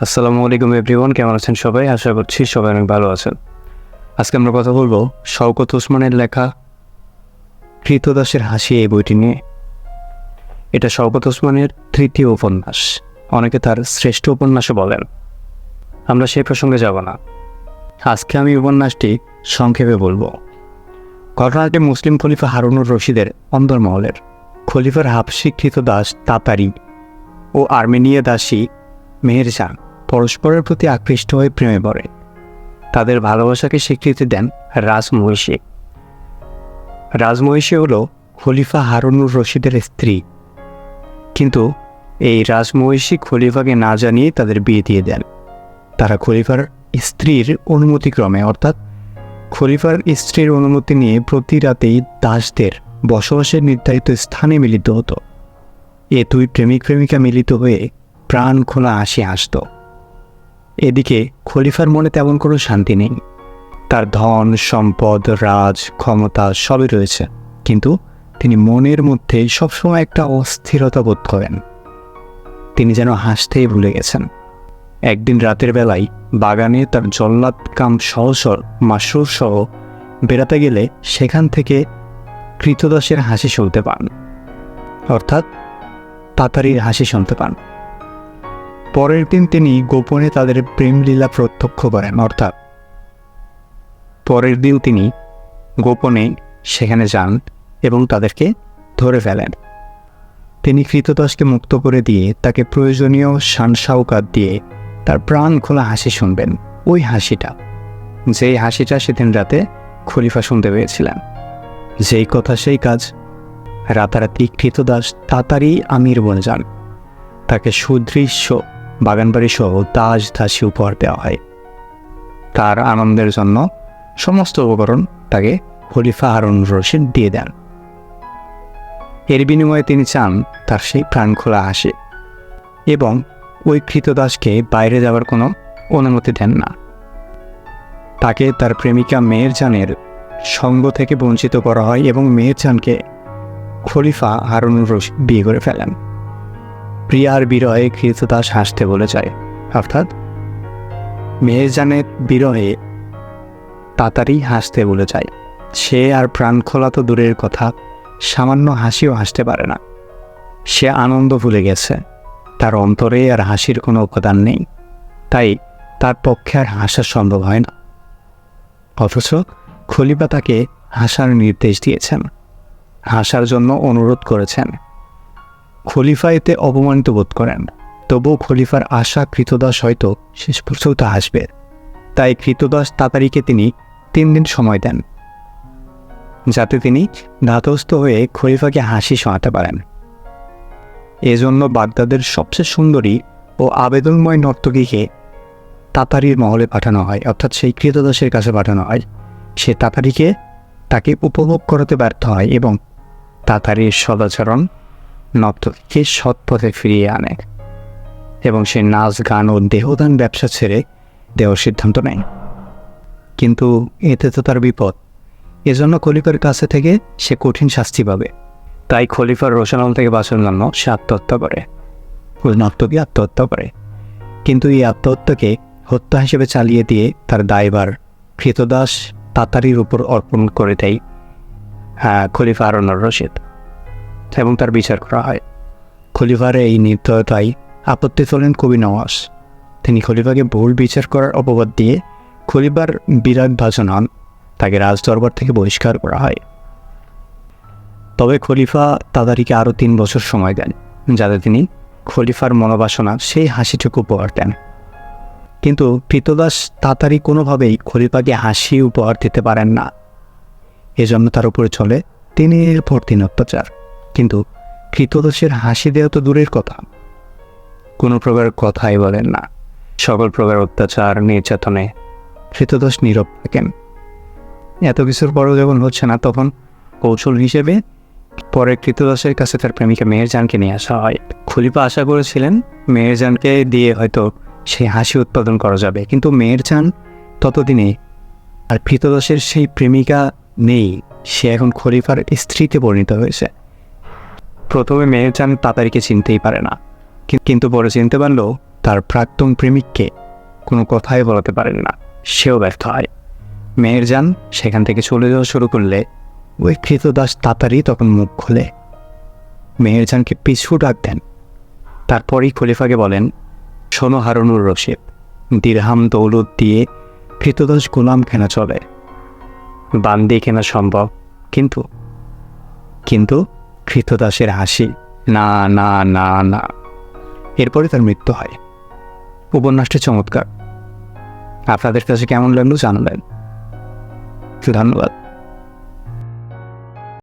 আসসালামু আলাইকুম এভরিওয়ান, কেমন আছেন সবাই? আশা করছি সবাই অনেক ভালো আছেন। আজকে আমরা কথা বলব শওকত ওসমানের লেখা কৃতদাসের হাসি এই বইটি নিয়ে। এটা শওকত ওসমানের তৃতীয় উপন্যাস। অনেকে তার শ্রেষ্ঠ উপন্যাসও বলেন। আমরা সেই প্রসঙ্গে যাব না। আজকে আমি উপন্যাসটি সংক্ষেপে বলব। ঘটনাটি মুসলিম খলিফা হারুনুর রশিদের অন্দরমহলের খলিফার হাফসি দাস তাতারি ও আর্মেনিয়া দাসী মেহের পরস্পরের প্রতি আকৃষ্ট হয়ে প্রেমে পড়ে। তাদের ভালোবাসাকে স্বীকৃতি দেন রাজমহিষী। রাজমহিষী হল খলিফা হারুনুর রশিদের স্ত্রী। কিন্তু এই রাজমহিষী খলিফাকে না জানিয়ে তাদের বিয়ে দিয়ে দেন। তারা খলিফার স্ত্রীর অনুমতিক্রমে অর্থাৎ খলিফার স্ত্রীর অনুমতি নিয়ে প্রতি রাতেই দাসদের বসবাসের নির্ধারিত স্থানে মিলিত হতো। এ দুই প্রেমিক প্রেমিকা মিলিত হয়ে প্রাণ খোলা আসি আসত। এদিকে খলিফার মনে তেমন কোনো শান্তি নেই। তার ধন, সম্পদ, রাজ, ক্ষমতা সবই রয়েছে। কিন্তু তিনি মনের মধ্যে সবসময় একটা অস্থিরতা বোধ করেন। তিনি যেন হাসতেই ভুলে গেছেন। একদিন রাতের বেলায় বাগানে তার জল্লাদ কাম সহসর মাসরুর সহ বেড়াতে গেলে সেখান থেকে কৃতদাসের হাসি শুনতে পান। অর্থাৎ তাতারির হাসি শুনতে পান। পরের দিন তিনি গোপনে তাদের প্রেমলীলা প্রত্যক্ষ করেন, অর্থাৎ পরের দিন তিনি গোপনে সেখানে যান এবং তাদেরকে ধরে ফেলেন। তিনি কৃতদাসকে মুক্ত করে দিয়ে তাকে প্রয়োজনীয় শানসাউকাত দিয়ে তার প্রাণ খোলা হাসি শুনবেন। ওই হাসিটা, যেই হাসিটা সেদিন রাতে খলিফা শুনতে পেয়েছিলেন। যেই কথা সেই কাজ রাতারাতি কৃতদাস তাড়াতাড়ি আমির বনে যান। তাকে সুদৃশ্য বাগানবাড়ি সহ দাস দাসী উপহার দেওয়া হয়। তার আনন্দের জন্য সমস্ত উপকরণ তাকে খলিফা হারুন রশিদ দিয়ে দেন। এর বিনিময়ে তিনি চান তার সেই প্রাণ খোলা হাসি এবং ওই কৃতদাসকে বাইরে যাওয়ার কোনো অনুমতি দেন না। তাকে তার প্রেমিকা মেহেরজানের সঙ্গ থেকে বঞ্চিত করা হয় এবং মেহেরজানকে খলিফা হারুন রশিদ বিয়ে করে ফেলেন। প্রিয়ার বিরহে কৃতদাস হাসতে বলে যায়। অর্থাৎ, মেহেরজানের বিরহে তাড়াতাড়ি হাসতে বলে যায়। সে আর প্রাণ খোলা তো দূরের কথা, সামান্য হাসিও হাসতে পারে না। সে আনন্দ ভুলে গেছে। তার অন্তরে আর হাসির কোনো উপাদান নেই। তাই তার পক্ষে আর হাসা সম্ভব হয় না। অথচ খলিফা তাকে হাসার নির্দেশ দিয়েছেন। হাসার জন্য অনুরোধ করেছেন। খলিফা এতে অপমানিত বোধ করেন। তবুও খলিফার আশা কৃতদাস হয়তো শেষ পর্যন্ত আসবে। তাই কৃতদাস তাতারিকে তিনি তিন দিন সময় দেন, যাতে তিনি ধাতস্থ হয়ে খলিফাকে হাসি শোনাতে পারেন। এজন্য বাগদাদের সবচেয়ে সুন্দরী ও আবেদনময় নর্তকীকে তাতারির মহলে পাঠানো হয়, অর্থাৎ সেই কৃতদাসের কাছে পাঠানো হয়। সে তাতারিকে তাকে উপভোগ করাতে ব্যর্থ হয় এবং তাতারির সদাচরণ নর্তকীকে সৎ পথে ফিরিয়ে আনে এবং সে নাচ, গান ও দেহদান ব্যবসা ছেড়ে দেওয়ার সিদ্ধান্ত নেয়। কিন্তু এতে তো তার বিপদ। এজন্য খলিফার কাছে থেকে সে কঠিন শাস্তি পাবে। তাই খলিফার রোশনাল থেকে বাঁচানোর জন্য সে আত্মহত্যা করে। ওই নর্তকী আত্মহত্যা করে। কিন্তু এই আত্মহত্যাকে হত্যা হিসেবে চালিয়ে দিয়ে তার দায়বার কৃতদাস তাতারির উপর অর্পণ করে দেয় হ্যাঁ খলিফা আরনার রশিদ। এবং তার বিচার করা হয়। খলিফার এই নির্দয়তায় আপত্তি তোলেন কবি নওয়াজ। তিনি খলিফাকে ভুল বিচার করার অপবাদ দিয়ে খলিফার বিরাট ভাষণ হন, তাকে রাজদরবার থেকে বহিষ্কার করা হয়। তবে খলিফা তাদারিকে আরও তিন বছর সময় দেন, যাতে তিনি খলিফার মনোবাসনা সেই হাসিটুকু উপহার দেন। কিন্তু কৃতদাস তাড়াতাড়ি কোনোভাবেই খলিফাকে হাসি উপহার দিতে পারেন না। এজন্য তার উপরে চলে দিনের পর দিন অত্যাচার। কিন্তু কৃতদাসের হাসি দেওয়া তো দূরের কথা। কোনো প্রকার কথাই বলেন না। সকল প্রকার অত্যাচার, নির্যাতনে কৃতদাস নীরব থাকেন। এত কিছুর পরও যখন হচ্ছে না, তখন কৌশল হিসেবে পরে কৃতদাসের কাছে তার প্রেমিকা মেহেরজানকে নিয়ে আসা হয়। খলিফা আশা করেছিলেন মেহেরজানকে দিয়ে হয়তো সেই হাসি উৎপাদন করা যাবে, কিন্তু মেহেরজান ততদিনে আর কৃতদাসের সেই প্রেমিকা নেই। সে এখন খলিফার স্ত্রীতে পরিণত হয়েছে। প্রথমে মেহেরজান তাতারিকে চিনতেই পারে না। কিন্তু পরে চিনতে পারলেও তার প্রাক্তন প্রেমিককে কোনো কথাই বলাতে পারেন না। সেও ব্যর্থ হয়। মেহেরজান সেখান থেকে চলে যাওয়া শুরু করলে ওই কৃতদাস তাড়াতাড়ি তখন মুখ খোলে। মেহেরজানকে পিছু ডাক দেন। তারপরই খলিফাকে বলেন, শোনো হারুনুর রশিদ, দিরহাম দৌলত দিয়ে কৃতদাস গোলাম কেনা চলে। বান্দি কেনা সম্ভব, কিন্তু কিন্তু? কৃতদাসের হাসি। না না না না। এরপরে তার মৃত্যু হয়। উপন্যাসটি চমৎকার। আপনাদের কাছে কেমন লাগল জানালেন ধন্যবাদ।